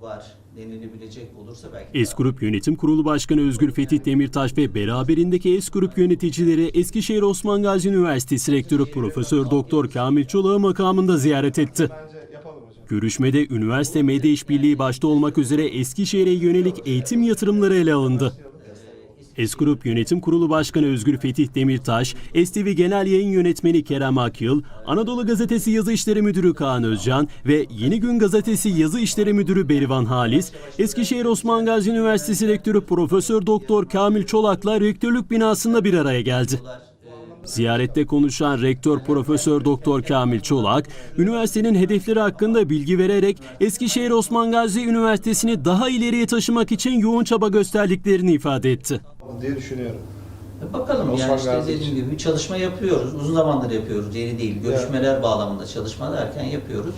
var denilebilecek olursa belki... S Grup Yönetim Kurulu Başkanı Özgür Fetih Demirtaş ve beraberindeki S Grup yöneticileri Eskişehir Osman Gazi Üniversitesi Rektörü Profesör Doktor Kamil Çolak'ı makamında ziyaret etti. Görüşmede üniversite medya işbirliği başta olmak üzere Eskişehir'e yönelik eğitim yatırımları ele alındı. S-Grup Yönetim Kurulu Başkanı Özgür Fetih Demirtaş, STV Genel Yayın Yönetmeni Kerem Akyıl, Anadolu Gazetesi Yazı İşleri Müdürü Kaan Özcan ve Yeni Gün Gazetesi Yazı İşleri Müdürü Berivan Halis, Eskişehir Osman Gazi Üniversitesi Rektörü Profesör Doktor Kamil Çolak'la rektörlük binasında bir araya geldi. Ziyarette konuşan Rektör Profesör Doktor Kamil Çolak, üniversitenin hedefleri hakkında bilgi vererek Eskişehir Osman Gazi Üniversitesi'ni daha ileriye taşımak için yoğun çaba gösterdiklerini ifade etti. Diye düşünüyorum. E, Bakalım Osman yani işte dediğim için. gibi bir çalışma yapıyoruz. Uzun zamandır yapıyoruz. Yeni değil. Görüşmeler bağlamında çalışma derken yapıyoruz.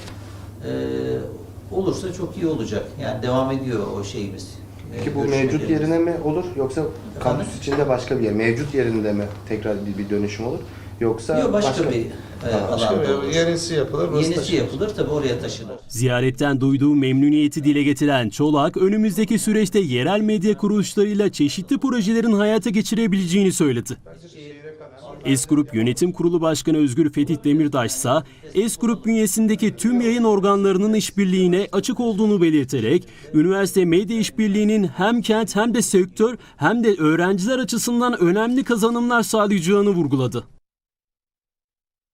Ee, olursa çok iyi olacak. Yani devam ediyor o şeyimiz. Ee, Peki bu mevcut yerine mi olur yoksa kampüs içinde başka bir yer, mevcut yerinde mi tekrar bir dönüşüm olur? Yoksa Yok başka, bir e, Tamam. Başka bir- olur. yenisi yapılır. Yenisi taşınır. yapılır tabii oraya taşınır. Ziyaretten duyduğu memnuniyeti dile getiren Çolak, önümüzdeki süreçte yerel medya kuruluşlarıyla çeşitli projelerin hayata geçirebileceğini söyledi. S-Grup Yönetim Kurulu Başkanı Özgür Fetih Demirtaş ise S-Grup bünyesindeki tüm yayın organlarının işbirliğine açık olduğunu belirterek, üniversite medya işbirliğinin hem kent hem de sektör hem de öğrenciler açısından önemli kazanımlar sağlayacağını vurguladı.